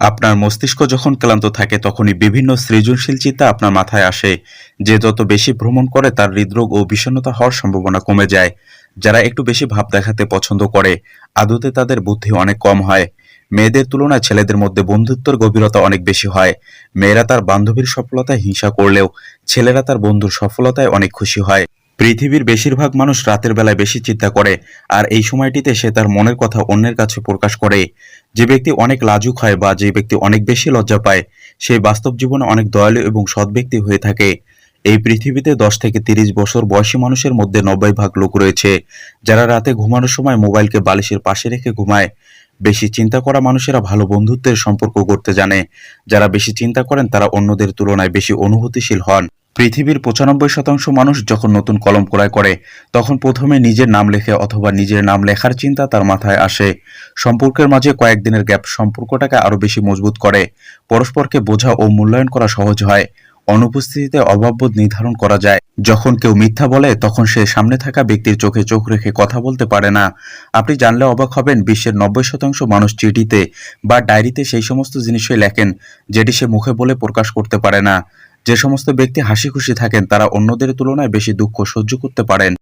আপনার মস্তিষ্ক যখন ক্লান্ত থাকে, তখনই বিভিন্ন সৃজনশীল চিন্তা আপনার মাথায় আসে। যে যত বেশি ভ্রমণ করে, তার হৃদরোগ ও বিষণ্ণতা হওয়ার সম্ভাবনা কমে যায়। যারা একটু বেশি ভাব দেখাতে পছন্দ করে, আদতে তাদের বুদ্ধি অনেক কম হয়। মেয়েদের তুলনায় ছেলেদের মধ্যে বন্ধুত্বের গভীরতা অনেক বেশি হয়। মেয়েরা তার বান্ধবীর সফলতায় হিংসা করলেও ছেলেরা তার বন্ধুর সফলতায় অনেক খুশি হয়। পৃথিবীর বেশিরভাগ মানুষ রাতের বেলায় বেশি চিন্তা করে, আর এই সময়টিতে সে তার মনের কথা অন্যের কাছে প্রকাশ করে। যে ব্যক্তি অনেক লাজুক হয় বা যে ব্যক্তি অনেক বেশি লজ্জা পায়, সে বাস্তব জীবনে অনেক দয়ালু এবং সৎ ব্যক্তি হয়ে থাকে। এই পৃথিবীতে দশ থেকে তিরিশ বছর বয়সী মানুষের মধ্যে নব্বই ভাগ লোক রয়েছে, যারা রাতে ঘুমানোর সময় মোবাইলকে বালিশের পাশে রেখে ঘুমায়। বেশি চিন্তা করা মানুষেরা ভালো বন্ধুত্বের সম্পর্ক করতে জানে, যারা বেশি চিন্তা করেন তারা অন্যদের তুলনায় বেশি অনুভূতিশীল হন। পৃথিবীর পঁচানব্বই শতাংশ মানুষ যখন নতুন কলম ক্রয় করে, তখন প্রথমে নিজের নাম লেখে অথবা নিজের নাম লেখার চিন্তা তার মাথায় আসে। সম্পর্কের মাঝে কয়েকদিনের গ্যাপ সম্পর্কটাকে আরও বেশি মজবুত করে। পরস্পরকে বোঝা ও মূল্যায়ন করা সহজ হয়। অনুপস্থিতিতে অভাববোধ নির্ধারণ করা যায়। যখন কেউ মিথ্যা বলে, তখন সে সামনে থাকা ব্যক্তির চোখে চোখ রেখে কথা বলতে পারে না। আপনি জানলে অবাক হবেন, বিশ্বের নব্বই শতাংশ মানুষ চিঠিতে বা ডায়েরিতে সেই সমস্ত জিনিসই লেখেন, যেটি সে মুখে বলে প্রকাশ করতে পারে না। যে সমস্ত ব্যক্তি হাসি খুশি থাকেন তারা অন্যদের তুলনায় বেশি দুঃখ সহ্য করতে পারেন।